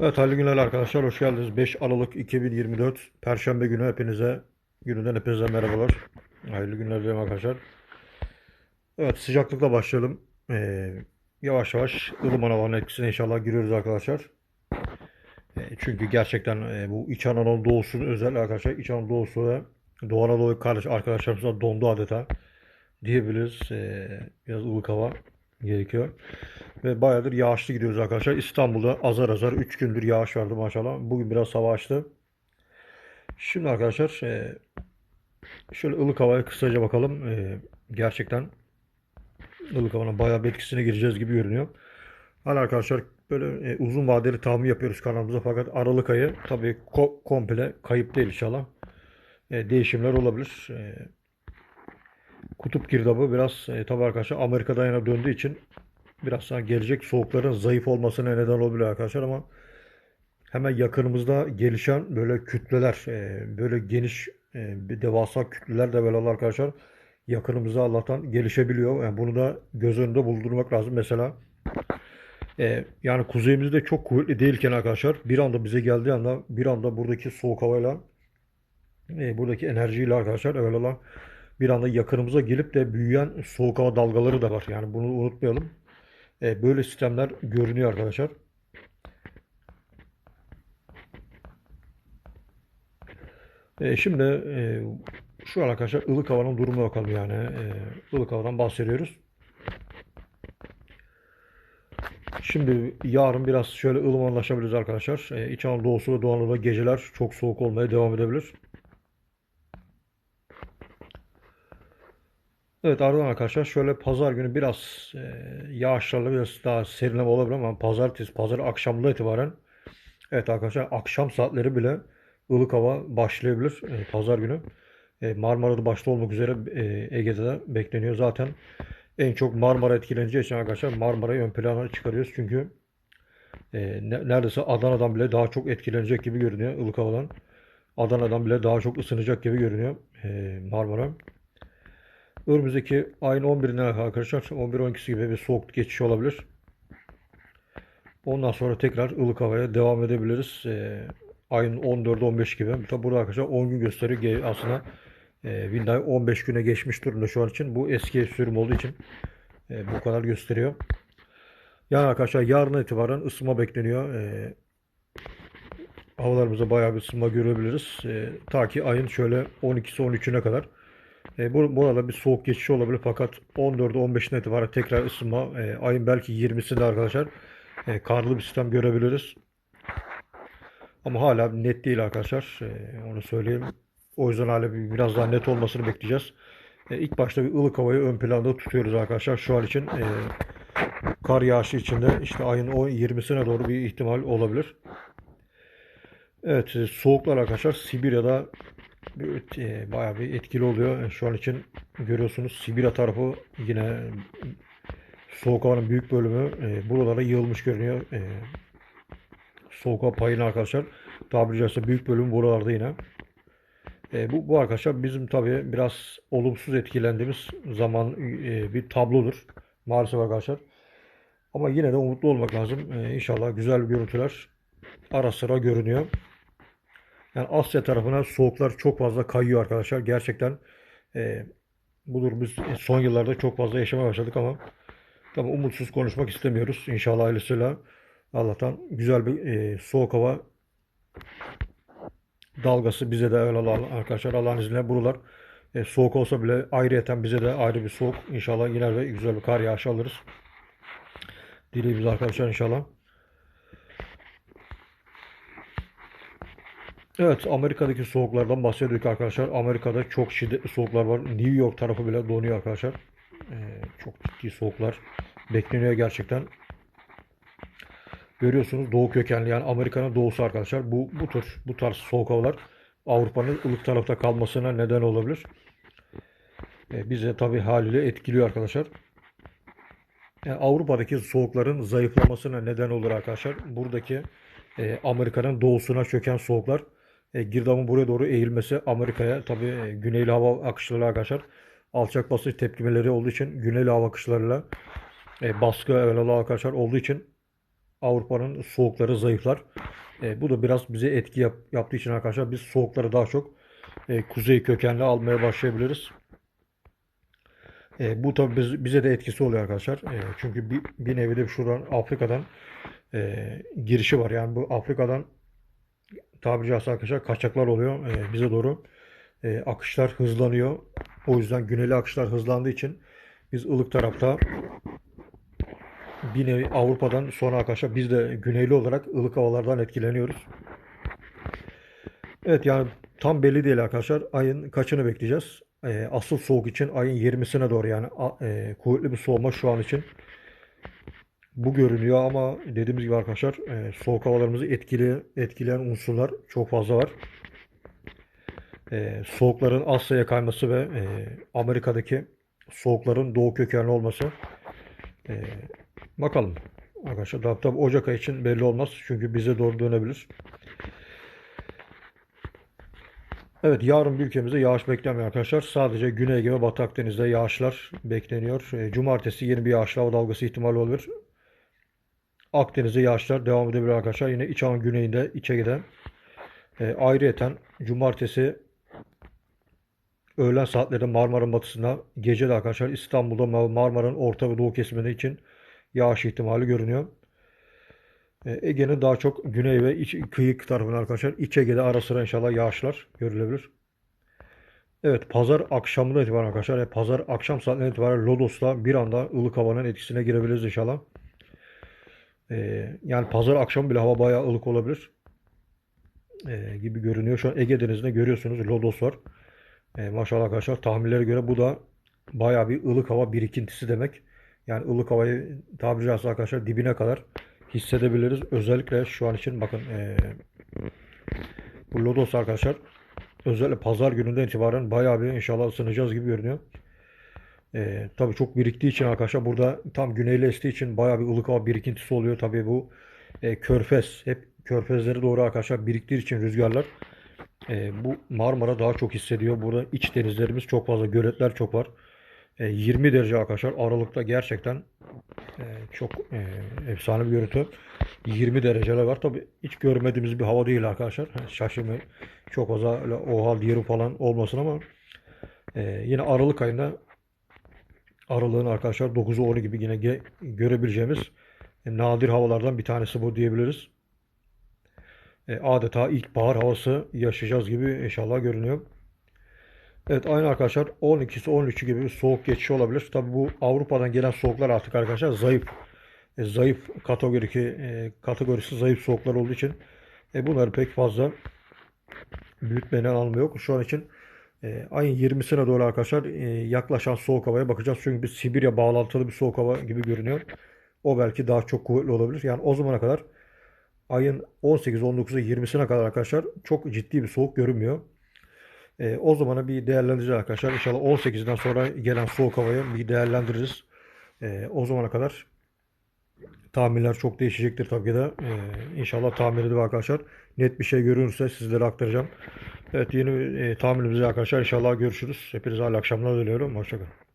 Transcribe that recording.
Evet hayırlı günler arkadaşlar. Hoş geldiniz. 5 Aralık 2024 Perşembe günü hepinize gününden hepinize merhabalar. Hayırlı günler dilerim arkadaşlar. Evet sıcaklıkla başlayalım. Ee, yavaş yavaş ılıman havanın etkisine inşallah giriyoruz arkadaşlar. Ee, çünkü gerçekten e, bu İç Anadolu doğusunun özel arkadaşlar. İç Anadolu doğusu ve Doğu Anadolu kardeş arkadaşlarımız da dondu adeta diyebiliriz. Ee, biraz ılık hava gerekiyor. Ve bayağıdır yağışlı gidiyoruz arkadaşlar. İstanbul'da azar azar 3 gündür yağış vardı maşallah. Bugün biraz hava açtı. Şimdi arkadaşlar e, şöyle ılık havaya kısaca bakalım. E, gerçekten ılık havanın bayağı bir etkisine gireceğiz gibi görünüyor. Hala arkadaşlar böyle e, uzun vadeli tahmin yapıyoruz kanalımıza fakat Aralık ayı tabii ko- komple kayıp değil inşallah. Değişimler olabilir. Kutup girdabı biraz tabii arkadaşlar Amerika'dan yana döndüğü için biraz daha gelecek soğukların zayıf olmasına neden olabilir arkadaşlar ama hemen yakınımızda gelişen böyle kütleler, e, böyle geniş e, bir devasa kütleler de böyle arkadaşlar yakınımızda Allah'tan gelişebiliyor. Yani bunu da göz önünde bulundurmak lazım. Mesela e, yani kuzeyimizde çok kuvvetli değilken arkadaşlar bir anda bize geldiği anda bir anda buradaki soğuk havayla e, buradaki enerjiyle arkadaşlar evvelallah bir anda yakınımıza gelip de büyüyen soğuk hava dalgaları da var. Yani bunu unutmayalım. E, böyle sistemler görünüyor arkadaşlar. E, şimdi e, şu an arkadaşlar ılık havanın durumuna bakalım yani. E, ılık havadan bahsediyoruz. Şimdi yarın biraz şöyle ılımanlaşabiliriz arkadaşlar. E, İç Anadolu'su ve Doğu Anadolu'da geceler çok soğuk olmaya devam edebilir. Evet ardından arkadaşlar şöyle pazar günü biraz e, yağışlarla biraz daha serinleme olabilir ama pazartesi, pazar akşamından itibaren evet arkadaşlar akşam saatleri bile ılık hava başlayabilir e, pazar günü. E, Marmara'da başta olmak üzere e, Ege'de de bekleniyor. Zaten en çok Marmara etkileneceği için arkadaşlar Marmara'yı ön plana çıkarıyoruz. Çünkü e, ne- neredeyse Adana'dan bile daha çok etkilenecek gibi görünüyor ılık havadan. Adana'dan bile daha çok ısınacak gibi görünüyor e, Marmara. Önümüzdeki ayın 11'ine arkadaşlar 11-12'si gibi bir soğuk geçiş olabilir. Ondan sonra tekrar ılık havaya devam edebiliriz. Ee, ayın 14-15 gibi. Tabi burada arkadaşlar 10 gün gösteriyor. Aslında e, billahi 15 güne geçmiş durumda şu an için. Bu eski sürüm olduğu için e, bu kadar gösteriyor. Yani arkadaşlar yarın itibaren ısınma bekleniyor. E, havalarımızda bayağı bir ısınma görebiliriz. E, ta ki ayın şöyle 12'si 13'üne kadar. E, bu, bu arada bir soğuk geçiş olabilir fakat 14'ü 15'ine itibaren tekrar ısınma. E, ayın belki 20'sinde arkadaşlar e, karlı bir sistem görebiliriz. Ama hala net değil arkadaşlar. E, onu söyleyeyim. O yüzden hala bir, biraz daha net olmasını bekleyeceğiz. E, ilk başta bir ılık havayı ön planda tutuyoruz arkadaşlar. Şu an için e, kar yağışı içinde işte ayın o 20'sine doğru bir ihtimal olabilir. Evet, e, soğuklar arkadaşlar Sibirya'da bir, e, bayağı bir etkili oluyor. Şu an için görüyorsunuz Sibirya tarafı yine soğuk havanın büyük bölümü e, buralara yığılmış görünüyor. E, soğuk hava payını arkadaşlar tabiri caizse büyük bölüm buralarda yine. E, bu, bu arkadaşlar bizim tabii biraz olumsuz etkilendiğimiz zaman e, bir tablodur maalesef arkadaşlar. Ama yine de umutlu olmak lazım. E, İnşallah güzel görüntüler ara sıra görünüyor. Yani Asya tarafına soğuklar çok fazla kayıyor arkadaşlar. Gerçekten e, bu durumu biz son yıllarda çok fazla yaşamaya başladık ama tabii umutsuz konuşmak istemiyoruz. İnşallah hayırlısıyla Allah'tan güzel bir e, soğuk hava dalgası bize de öyle arkadaşlar Allah'ın izniyle buralar e, soğuk olsa bile ayrıyeten bize de ayrı bir soğuk inşallah yine de güzel bir kar yağışı alırız. Dileğimiz arkadaşlar inşallah. Evet, Amerika'daki soğuklardan bahsediyorduk arkadaşlar. Amerika'da çok şiddetli soğuklar var. New York tarafı bile donuyor arkadaşlar. Ee, çok ciddi soğuklar bekleniyor gerçekten. Görüyorsunuz doğu kökenli yani Amerika'nın doğusu arkadaşlar. Bu bu tür bu tarz soğuk havalar Avrupa'nın ılık tarafta kalmasına neden olabilir. Ee, bize tabii haliyle etkiliyor arkadaşlar. Yani Avrupa'daki soğukların zayıflamasına neden olur arkadaşlar. Buradaki e, Amerika'nın doğusuna çöken soğuklar e, girdabın buraya doğru eğilmesi Amerika'ya tabii e, güneyli hava akışları arkadaşlar alçak basınç tepkimeleri olduğu için güneyli hava akışlarıyla e, baskı arkadaşlar olduğu için Avrupa'nın soğukları zayıflar. E, bu da biraz bize etki yap- yaptığı için arkadaşlar biz soğukları daha çok e, kuzey kökenli almaya başlayabiliriz. E, bu tabii biz- bize de etkisi oluyor arkadaşlar. E, çünkü bir, bir nevi de şuradan Afrika'dan e, girişi var. Yani bu Afrika'dan tabiri caizse arkadaşlar kaçaklar oluyor e, bize doğru. E, akışlar hızlanıyor. O yüzden güneyli akışlar hızlandığı için biz ılık tarafta bir nevi Avrupa'dan sonra arkadaşlar biz de güneyli olarak ılık havalardan etkileniyoruz. Evet yani tam belli değil arkadaşlar. Ayın kaçını bekleyeceğiz? E, asıl soğuk için ayın 20'sine doğru yani e, kuvvetli bir soğuma şu an için bu görünüyor ama dediğimiz gibi arkadaşlar e, soğuk havalarımızı etkili, etkileyen unsurlar çok fazla var. E, soğukların Asya'ya kayması ve e, Amerika'daki soğukların doğu kökenli olması. E, bakalım arkadaşlar. Tabii, tabii Ocak ayı için belli olmaz. Çünkü bize doğru dönebilir. Evet yarın ülkemizde yağış beklenmiyor arkadaşlar. Sadece Güney Ege ve Batı Akdeniz'de yağışlar bekleniyor. E, Cumartesi yeni bir yağışlı hava dalgası ihtimali olabilir. Akdeniz'de yağışlar devam edebilir arkadaşlar. Yine İç Anadolu güneyinde, İç Ege'de. E, ayrıyeten cumartesi öğlen saatlerinde Marmara'nın batısında, gece de arkadaşlar İstanbul'da Mar- Marmara'nın orta ve doğu kesimleri için yağış ihtimali görünüyor. E, Ege'nin daha çok güney ve iç, kıyı tarafına arkadaşlar İç Ege'de ara sıra inşallah yağışlar görülebilir. Evet pazar akşamından itibaren arkadaşlar, e, pazar akşam saatlerinden itibaren Lodos'ta bir anda ılık havanın etkisine girebiliriz inşallah. E, yani pazar akşamı bile hava bayağı ılık olabilir e, gibi görünüyor. Şu an Ege Denizi'nde görüyorsunuz Lodos var. E, maşallah arkadaşlar tahminlere göre bu da bayağı bir ılık hava birikintisi demek. Yani ılık havayı tabiri caizse arkadaşlar dibine kadar hissedebiliriz. Özellikle şu an için bakın e, bu Lodos arkadaşlar özellikle pazar gününden itibaren bayağı bir inşallah ısınacağız gibi görünüyor. E, tabii çok biriktiği için arkadaşlar burada tam güneyli estiği için bayağı bir ılık hava birikintisi oluyor. Tabii bu e, körfez hep körfezlere doğru arkadaşlar biriktiği için rüzgarlar e, bu Marmara daha çok hissediyor. Burada iç denizlerimiz çok fazla, göletler çok var. E, 20 derece arkadaşlar. Aralıkta gerçekten e, çok e, efsane bir görüntü. 20 dereceler var. Tabi hiç görmediğimiz bir hava değil arkadaşlar. Şaşırmayın. Çok fazla oha diyelim falan olmasın ama e, yine Aralık ayında Aralığın arkadaşlar 9'u 10'u gibi yine görebileceğimiz e, nadir havalardan bir tanesi bu diyebiliriz. E, adeta ilkbahar havası yaşayacağız gibi inşallah görünüyor. Evet aynı arkadaşlar 12'si 13'ü gibi bir soğuk geçişi olabilir. Tabi bu Avrupa'dan gelen soğuklar artık arkadaşlar zayıf. E, zayıf kategoriki, e, kategorisi zayıf soğuklar olduğu için e, bunları pek fazla büyütmenin anlamı yok. Şu an için e, ayın 20'sine doğru arkadaşlar e, yaklaşan soğuk havaya bakacağız. Çünkü bir Sibirya bağlantılı bir soğuk hava gibi görünüyor. O belki daha çok kuvvetli olabilir. Yani o zamana kadar ayın 18, 19'u 20'sine kadar arkadaşlar çok ciddi bir soğuk görünmüyor. E, o zamana bir değerlendireceğiz arkadaşlar. İnşallah 18'den sonra gelen soğuk havayı bir değerlendiririz. E, o zamana kadar tahminler çok değişecektir tabii ki de. E, inşallah tahmin edip arkadaşlar net bir şey görünürse sizlere aktaracağım. Evet yeni e, tahminimizde arkadaşlar inşallah görüşürüz. Hepinize hayırlı akşamlar diliyorum. Hoşçakalın.